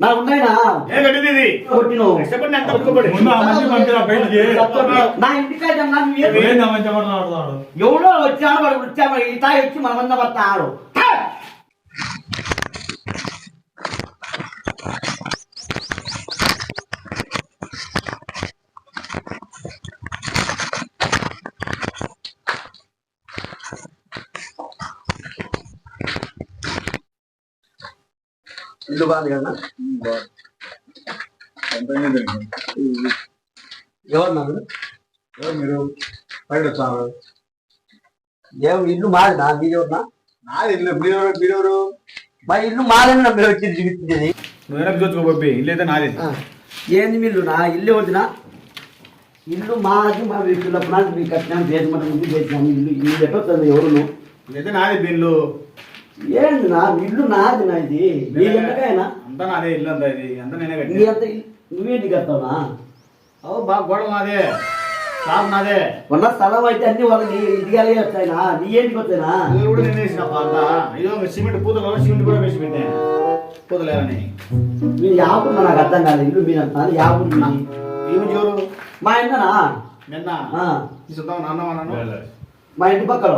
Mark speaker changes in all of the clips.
Speaker 1: నా ఉన్నాయినా నా ఇంటికాడ నన్ను ఏ-
Speaker 2: ఏంది? ఆ మంచి మాట మాట్లాడుతున్నాడు
Speaker 1: ఎవడో వచ్చాడు వాడు వచ్చాడు ఈ తాయి వచ్చి మన మంద పడతాడు. ఇల్లు బాగుంది కదా? ఎవరు నన్ను
Speaker 3: మీరు బయట వచ్చారు
Speaker 1: ఏం ఇల్లు మాదినా మీరెవరునా
Speaker 3: నాది ఇల్లు మీరెవరు మీరెవరు
Speaker 1: మా ఇల్లు మాదని నా మీరు వచ్చి చూపించేది
Speaker 4: నువ్వు వెనక్కి చూసుకోబోయి ఇల్లు అయితే నాది
Speaker 1: ఏంది మీరు నా ఇల్లు వదినా ఇల్లు మాది మా వీటిలో పునాది మీ కట్టినాం బేస్మెంట్ ముందు చేసినాము ఇల్లు ఇల్లు ఎట్టొస్తుంది ఎవరు నువ్వు?
Speaker 4: ఇదైతే నాది బిల్లు
Speaker 1: ఏంది నా ఇల్లు నాది నా ఇది. నీ ఎంతకైనా
Speaker 4: అంతా నాదే ఇల్లు అంతా ఇది. అంతా నేనే
Speaker 1: నీ
Speaker 4: కట్టి
Speaker 1: అంత ఇల్లు నువ్వేంటి కడతావునా
Speaker 4: అవు బాగా గోడలు నాదే. స్లాబ్ నాదే.
Speaker 1: ఉన్న స్థలం అయితే అన్ని వాళ్ళకి ఇదిగాలే వస్తాయినా నీ ఏంటికి వస్తాయినా
Speaker 4: ఇల్లు కూడా నేనే వేసిన అంతా ఇదో సిమెంట్ పూతలు సిమెంట్ కూడా వేసి పెట్టా. పూతలేరని
Speaker 1: మీ యాపుడు నాకు అర్థం కాదు ఇల్లు మీరంతా యాపుడు మీది.
Speaker 4: ఏమి జోరు
Speaker 1: మా ఇంటనా?
Speaker 4: నిన్న నీ అన్నాను
Speaker 1: మా ఇంటి పక్కల.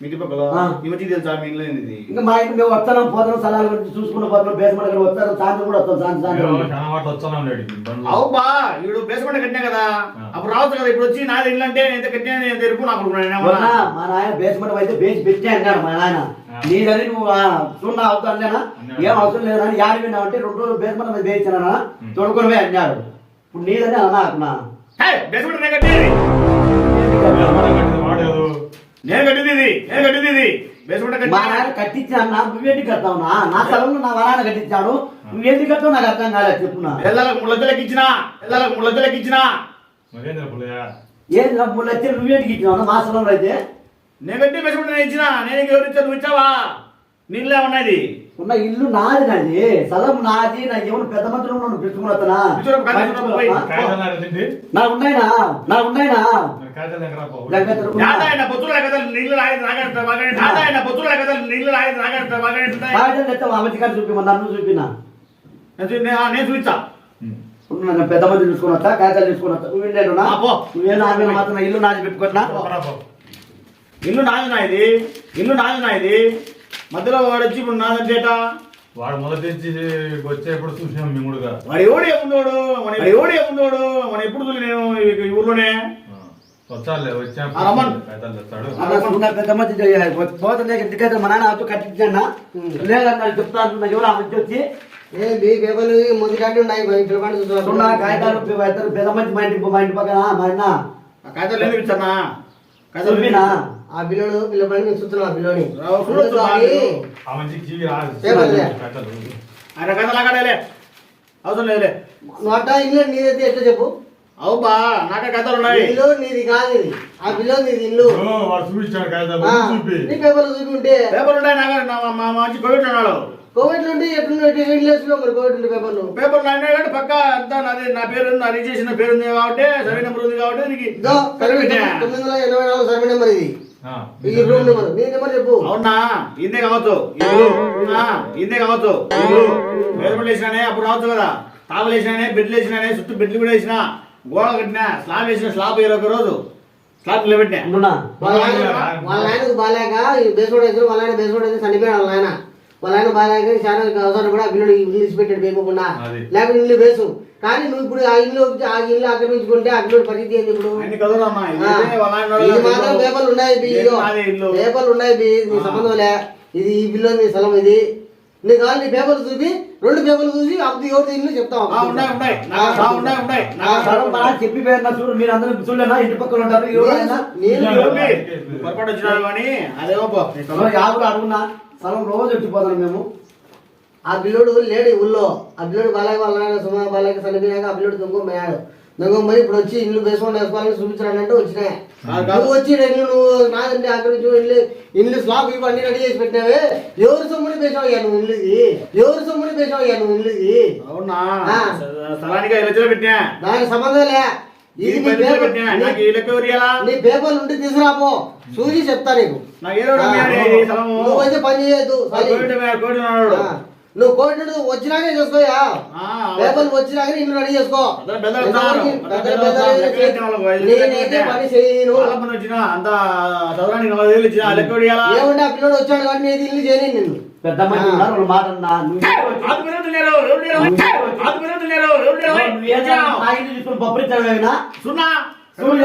Speaker 4: ఇంటి పక్కల
Speaker 1: ఆ.
Speaker 4: ఈ మధ్య తెలుసా మీ ఇల్లు ఏంది ఇది
Speaker 1: ఇంకా మా ఇంటి మేము వస్తాం పోతాం స్థలాల గురించి చూసుకున్న పోతాం బేస్మెంట్ దగ్గర వస్తారు సాయంత్రం కూడా వస్తాం సాయంత్రం సాయంత్రం.
Speaker 4: అవు బా ఇప్పుడు బేస్మెంట్ కట్టినా కదా అప్పుడు రావచ్చు కదా ఇప్పుడు వచ్చి నాది ఇల్లు అంటే నేను కట్టినా నేను నాకు
Speaker 1: మొన్న మా నాయన బేస్మెంట్ అయితే బేసి పెట్టి అన్నాడు మా నాయన. నీదని నువ్వు చూడ అవుతాను లేనా ఏం అవసరం లేదని యాడి విన్నావు అంటే రెండు రోజులు బేస్మెంట్ మీద వేయించానా తొడుకొని పోయి అన్నాడు. ఇప్పుడు నీదని అన్నా నా
Speaker 4: బేస్మెంట్ కట్టేది. నేను కట్టింది నేను కట్టింది
Speaker 1: మా కట్టించాను నా నువ్వేంటి కడతావు నా? నా స్థలంలో నా నాయన కట్టించాడు. నువ్వేంటి కట్టావు నాకు అర్థం కాలేదు చెప్పునా
Speaker 4: ఎల్లలకు మూడు లక్షలకి ఇచ్చిన ఎల్లలకు మూడు లక్షలకి ఇచ్చిన.
Speaker 2: మరేంద్ర పుల్లయ్య.
Speaker 1: ఏంది నా మూడు లక్షలు నువ్వేంటికి ఇచ్చినావు? మా స్థలంలో అయితే.
Speaker 4: నేను కట్టి నేను ఇచ్చిన. నేను ఇంక ఎవరు ఇచ్చారు నువ్వు ఇచ్చావా? నీళ్ళే ఉన్నది
Speaker 1: ఉన్న ఇల్లు నాది నాది. స్థలం నాది నా ఎవరు పెద్ద మంత్రులు నన్ను పెట్టుకుని వస్తానా
Speaker 4: పిలుచుకురా, కాగితాలు పోయి.
Speaker 2: కాగితాలు నాకు తిండి
Speaker 1: నాకు ఉన్నాయినా నాకు ఉన్నాయినా చూపినా.
Speaker 4: నేను చూపించా.
Speaker 1: నన్ను పెద్ద మంది చూసుకుని వస్తా కాగితాలు తీసుకుని వస్తా. నువ్వు వినలేనునా?
Speaker 4: ఆ, పో.
Speaker 1: నువ్వేనా ఆమె మాత్రం నా ఇల్లు నాది పెట్టుకున్నా.
Speaker 4: ఇల్లు నాది నా ఇది ఇల్లు నాది నా ఇది మధ్యలో వాడు వచ్చి ఇప్పుడు నాదంటేట
Speaker 2: వాడు మొదటి వచ్చేప్పుడు చూసినాం మేము కూడా.
Speaker 4: వాడు ఎవడు ఎప్పుడోడు మన ఎవడు ఎప్పుడోడు మన ఎప్పుడు చూడలే నేను ఈ- ఊర్లోనే.
Speaker 2: వచ్చాలే
Speaker 4: ఆ,
Speaker 2: వచ్చా
Speaker 4: రమ్మను.
Speaker 2: కాగితాలు తెస్తాడు.
Speaker 1: అలా పెద్ద మంది పోతుంది ఇంటికైతే మా నాన్న వచ్చి కట్టించన్నా. లేదన్నా చెప్తాను ఎవరు వచ్చి?
Speaker 5: ఏ మీ పేపర్లు ఉన్నాయి
Speaker 1: కాగితాలు ఇద్దరు పెద్ద మంచి మా ఇంటి మా ఇంటి పక్కన. మా అన్న
Speaker 4: ఆ కాగితాలు ఇచ్చానా?
Speaker 5: ఆ పిల్లోడు పిల్లవాడిని నేను చూస్తున్నా ఆ?
Speaker 2: కాగితాలు
Speaker 4: ఆయన కాగితాలు అక్కడేలే అవసరం లేదులే.
Speaker 5: నోట ఇల్లు నీదైతే ఎట్లా చెప్పు?
Speaker 4: అవు బా నాకే కథలు ఉన్నాయి.
Speaker 5: ఇల్లు నీది కాదు ఇది. ఆ పిల్లో నీది ఇల్లు. నీ పేపర్లు చూపి ఉంటే
Speaker 4: పేపర్ ఉన్నాయి నాకు మా- మా మంచి కోవిడ్ ఉన్నాడు.
Speaker 5: కోవిడ్ నుండి ఎట్లుంటే ఇల్లు వేసుకున్నావు మరి కోవిడ్ నుండి పేపర్లు?
Speaker 4: పేపర్ ఉన్నాయి కానీ పక్క అంతా నాది నా పేరు నా రిజిస్ట్రేషన్ పేరు ఉంది కాబట్టి సర్వే నెంబర్ ఉంది కాబట్టి.
Speaker 5: తొమ్మిది వందల ఎనభై నాలుగు సర్వే నెంబర్ ఇది. ఈ రూమ్ నెంబర్ నీ నెంబర్ చెప్పు.
Speaker 4: అవునా? ఇందే కావచ్చు. ఇల్లు ఆ, ఇందే కావచ్చు. ఇల్లు పేపర్లు వేసినానే అప్పుడు రావచ్చు కదా. తాపలు వేసినానే బెడ్లు వేసినానే చుట్టూ బెడ్లు కూడా వేసిన గోడ కట్టినా స్లాబ్ వేసిన స్లాబ్ వేరే ఒక రోజు స్లాబ్ నిలబెట్టినా
Speaker 5: వాళ్ళ ఆయన వాళ్ళ ఆయనకు బాగాలేక ఈ బేస్మెంట్ వేసారు వాళ్ళ ఆయన బేస్మెంట్ వేసి చనిపోయాడు వాళ్ళ ఆయన. వాళ్ళ ఆయన బాగాలేక చాలా అవసరం కూడా పిల్లడు ఇచ్చి పెట్టాడు పేపకుండా. లేకపోతే ఇల్లు వేసు. కానీ నువ్వు ఇప్పుడు ఆ ఇల్లు ఆ ఇల్లు ఆక్రమించుకుంటే పిల్లడు పరిస్థితి ఏంది ఇప్పుడు? ఇది మాత్రం. పేపర్లు ఉన్నాయి. పేపర్లు ఉన్నాయి నీ. సంబంధం లే. ఇది ఈ బిల్లు నీ స్థలం ఇది. నీకు కావాలి నీ పేపర్లు చూపి రెండు పేపర్లు చూసి అప్పుడు ఎవరిది ఇల్లు చెప్తాం
Speaker 4: ఆ, ఉన్నాయి ఉన్నాయి. నాకు ఆ, ఉన్నాయి ఉన్నాయి.
Speaker 1: నా స్థలం మా నాన్న చెప్పి పోయినా చూడు. మీరు అందరూ చూడలేనా? ఇంటి పక్కన ఉంటారు
Speaker 4: అదేమో
Speaker 1: అడుగున్నా. స్థలం రోజు వచ్చిపోతాను మేము.
Speaker 5: ఆ పిల్లోడు లేడు ఊళ్ళో. ఆ పిల్లోడు బాలయ్య వాళ్ళ నాన్న సుమా బాలయ్య చనిపోయినాక ఆ పిల్లోడు దొంగ పోయాడు. దొంగ పోయి ఇప్పుడు వచ్చి ఇల్లు బేసుకొని వేసుకోవాలని చూపించాడంటే వచ్చినాయి. నువ్వు వచ్చి ఇల్లు నువ్వు నాదంటే ఆక్రమించు ఇల్లు ఇల్లు స్లాబ్ ఇవి అన్ని రెడీ చేసి పెట్టినావే. ఎవరు సొమ్ముని పేసావయ్యా నువ్వు ఇల్లుది ఎవరు సొమ్ముని పేసావయ్యా నువ్వు ఇల్లుది
Speaker 4: అవునా?
Speaker 5: దానికి సంబంధం లే. ఇది? నీ పేపర్లు ఉంటే తీసుకురాపో చూసి చెప్తా నీకు. నువ్వైతే పని చేయొద్దు. నువ్వు కోవిడ్ వచ్చినాకే చేసుకోయా?
Speaker 4: ఆ,
Speaker 5: పేపర్లు వచ్చినాక ఇల్లు రెడీ చేసుకో. నేనైతే. పని చేయను? ఏమంటే ఆ పిల్లడు వచ్చాడు కాబట్టి నేను ఇల్లు చేయను నిన్ను.
Speaker 1: పెద్ద మంది ఉన్నారు మాట
Speaker 4: లేరు?
Speaker 1: నువ్వు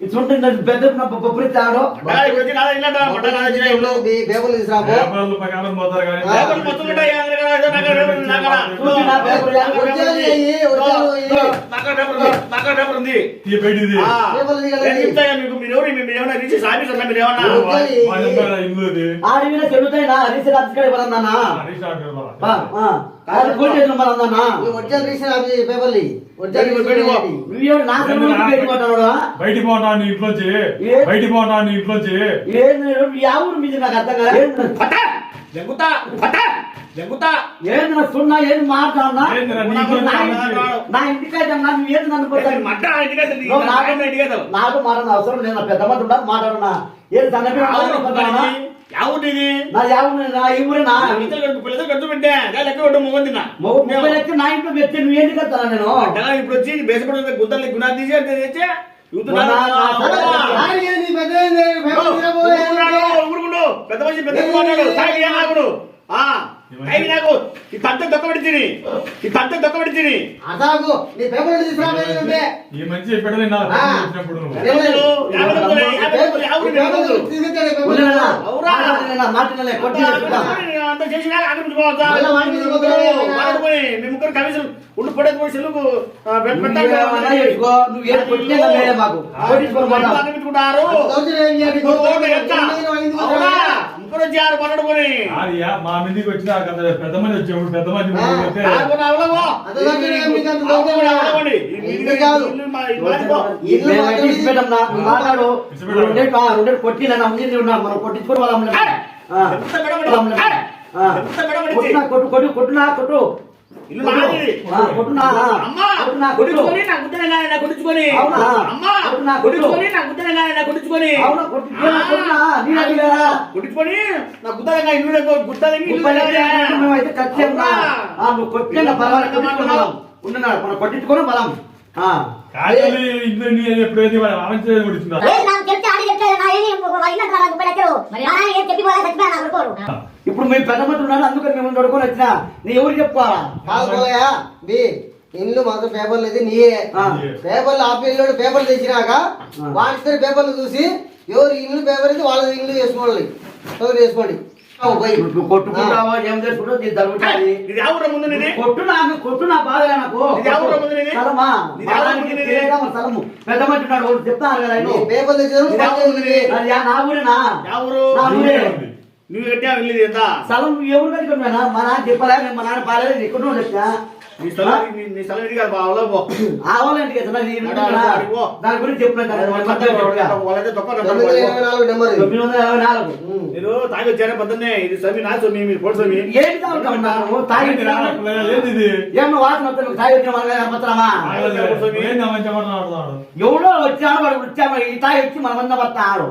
Speaker 1: ఇది చూడండి పెద్ద పప్పురిచ్చాడు
Speaker 4: మంటగా ఇప్పుడు వచ్చి నాదా ఇల్లంట, మంటగా వచ్చిన ఇల్లు.
Speaker 5: ఈ పేపర్లు తీసుకురాపో
Speaker 2: పేపర్లు ప్రకారం పోతారు కానీ
Speaker 5: ఆ.
Speaker 4: పేపర్లు మొత్తం ఉంటాయి, అందరి కాడ, ఏదో నాకాడ పేపర్ ఉంది, నాకాడ.
Speaker 1: చూడు, నా పేపర్ యా-
Speaker 5: వచ్చేది అయ్యి, వచ్చేది అయ్యి.
Speaker 4: నాకాడ పేపర్ ఉంది, నాకాడ పేపర్ ఉంది.
Speaker 2: ఈ బయటిది
Speaker 4: ఆ.
Speaker 5: పేపర్లు తీయాలి.
Speaker 4: నేను చెప్తాగా మీకు, మీరు ఎవరు? మీరు ఏమన్నా రీచ్ ఆఫీసర్లా మీరు ఏమన్నా?
Speaker 5: వచ్చేది.
Speaker 2: మా దగ్గర ఇల్లు ఇది
Speaker 1: ఆడి మీద చెల్లుతాయి నా హరీష్ రాజకీయ కోటి
Speaker 5: ఒరిజినల్ రీసెంట్ పేపర్లు. ఒరిజినల్
Speaker 4: పెట్టుకో.
Speaker 5: ఏంటి?
Speaker 1: నువ్వు నా పెట్టుకుంటాడు
Speaker 2: బయటికి పోతా నీ ఇంట్లోంచి
Speaker 1: ఏంది ఎవరు మీద నాకు అర్థం కదా!
Speaker 4: జంగుతా! జంగుతా!
Speaker 1: ఏంది నా సున్నా? ఏంది మాట్లాడినా
Speaker 2: నీ
Speaker 1: ఇంటికైతే ఏంది నన్ను పోతాను
Speaker 4: మట్ట
Speaker 1: నాకు మాట్లాడిన అవసరం లేదు. పెద్ద మంది ఉండాలి మాట్లాడున్నా. ఏది సంగతి యావు నా ఈ ఊరే నా
Speaker 4: ఇద్దరు కడుపు పిల్లలు కడుపు పెట్టా దా లెక్క పెట్టు మొగం తిన్నా
Speaker 1: ముప్పై లెక్క నా ఇంట్లో పెట్టి నువ్వు ఏంటి కదా నేను
Speaker 4: అంతగా ఇప్పుడు వచ్చి బేసపడి గుద్దలు గుణా తీసి అంటే తెచ్చి?
Speaker 5: పెద్ద
Speaker 4: మనిషి పెద్ద నాకు ఈ ఈ
Speaker 5: నీ
Speaker 2: ఈ మంచి
Speaker 1: మాట్లాడలే, కొట్టి.
Speaker 4: అంత చేసినా మీ. ముగ్గురు కమిషన్ ఉండి పడేది
Speaker 1: కొట్టినా మాకు.
Speaker 5: చేయాలి?
Speaker 4: పన్నడుకొని
Speaker 2: మీదకి వచ్చిన కదా పెద్ద మంది వచ్చేప్పుడు పెద్ద మంది
Speaker 1: మాట్లాడు
Speaker 2: ఇచ్చిపెట్టాం.
Speaker 1: నువ్వు రెండే కా- రెండే కొట్టి నన్ను అమ్ముని ఉన్నా మనం? కొట్టునా, కొట్టు కొట్టునా కొట్టు కొట్టునా కొట్టు. కొట్టించుకోనా ఉన్నాడు మనం కొట్టించుకోవడం బలం
Speaker 2: ఎప్పుడైతే ఆలోచించేది కూడా
Speaker 1: ఇప్పుడు మీ పెద్ద మంది ఉన్నాడు అందుకని మేము దొడుకొని వచ్చినా. నీ ఎవరు చెప్పుకోవాలా?
Speaker 5: బి ఇల్లు మాత్రం పేపర్లు అయితే నీయే. పేపర్లు ఆ పిల్లడు పేపర్లు తెచ్చినాక వాడిద్దరు పేపర్లు చూసి ఎవరు ఇల్లు పేపర్ అయితే వాళ్ళ ఇల్లు చేసుకోవాలి చదువు చేసుకోండి. అవు పోయి.
Speaker 1: నువ్వు కొట్టుకుంటావా ఏం చేసుకుంటావు నీ జరుగుతుంది
Speaker 4: ఇది ఎవరు ముందు నేనే
Speaker 1: కొట్టు నాకు కొట్టు నా బాధగా నాకు
Speaker 4: ఇది ఎవరు ముందు నేనే?
Speaker 1: స్థలమా
Speaker 4: ఇది ఎవరు
Speaker 1: బాలానికి
Speaker 4: ముందు నేనే?
Speaker 1: తెలియదా మన స్థలము పెద్ద మంది ఉన్నాడు వాళ్ళు చెప్తాను కదా
Speaker 5: నీ
Speaker 1: ఆయన
Speaker 5: పేపర్లు తెచ్చారు
Speaker 4: ఇది ఎవరు ఉంది?
Speaker 1: అది యా- నా ఊరేనా
Speaker 4: ఎవరు
Speaker 1: నా ఊరే
Speaker 4: నువ్వు కట్టావు ఇల్లు ఇది ఎంత
Speaker 1: స్థలం ఎవరు కట్టుకున్నా మా నాన్న చెప్పలే నేను మా నాన్న పాలేదు ఎక్కడో వచ్చా
Speaker 4: నీ స్థలం నీ- నీ స్థలం ఇది కాదు బావలో పో
Speaker 1: ఆవాలంటే కదా ఇల్లు. దాని గురించి చెప్పలేదు
Speaker 4: వాళ్ళైతే తొక్క
Speaker 5: తొమ్మిది వందల ఇరవై నాలుగు నెంబర్ ఇది.
Speaker 1: తొమ్మిది వందల ఇరవై నాలుగు
Speaker 4: మీరు తాగి వచ్చారా పొద్దున్నే ఇది సమి నా సొమ్మి మీరు పొడి సొమ్మి
Speaker 1: ఏంటి నువ్వు తాగి
Speaker 2: రా? ఏంది ఇది
Speaker 1: వాసన వస్తే నువ్వు తాగి వచ్చిన వాళ్ళ పత్రమా
Speaker 2: ఏంది ఆ మంచి మాట మాట్లాడుతున్నాడు
Speaker 1: ఎవడో వచ్చాడు వాడు వచ్చాడు ఈ తాగి వచ్చి మన మంద పడతాడు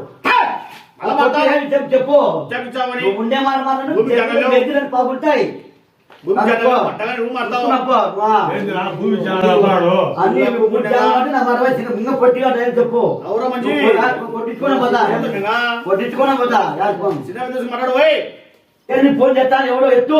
Speaker 4: అలా పడతాడు?
Speaker 1: చెప్పు చెప్పు
Speaker 4: చెప్పించామని
Speaker 1: నువ్వు ఉండే మాట
Speaker 4: పట్టగా నువ్వు
Speaker 1: చెప్పు కొట్టించుకోవడం పోతా. కొట్టించుకోవడం పోతా ఫోన్ చేస్తాను ఎవడో ఎత్తు.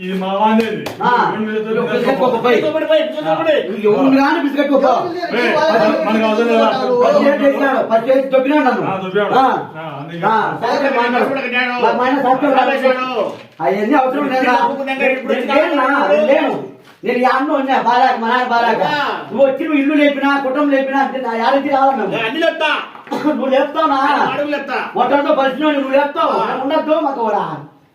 Speaker 2: ఇది మా వాందేది
Speaker 1: బిస్కెట్
Speaker 2: మనకు అవసరం లేదా?
Speaker 1: అవన్నీ అవసరం లేదా? నేను యాడ్లో ఉన్నా బాలాక మా నాన్న బాలాక. నువ్వు వచ్చి నువ్వు ఇల్లు లేపినా కుటుంబం లేపినా అంటే నా యాడికి రావాలి మేము.
Speaker 4: అన్ని చెప్తా
Speaker 1: నువ్వు
Speaker 4: చెప్తా
Speaker 1: మొత్తంతో పరిచయం నువ్వు లేపుతావు. ఉండద్దు మాకు కూడా.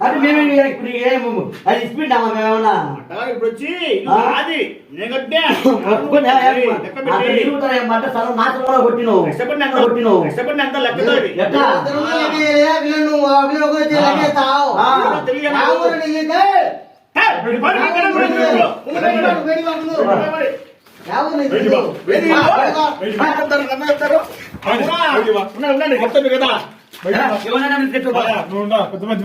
Speaker 1: అంటే మేమే ఇప్పుడు ఏమో అది స్పీడ్ అమ్మా
Speaker 4: మేమేమన్నా? ఇప్పుడు వచ్చి అది నేను
Speaker 1: అంటే సగం నా చదువులో కొట్టినవు.
Speaker 4: ఉండండి మొత్తం కదా.
Speaker 2: పెద్ద మంచి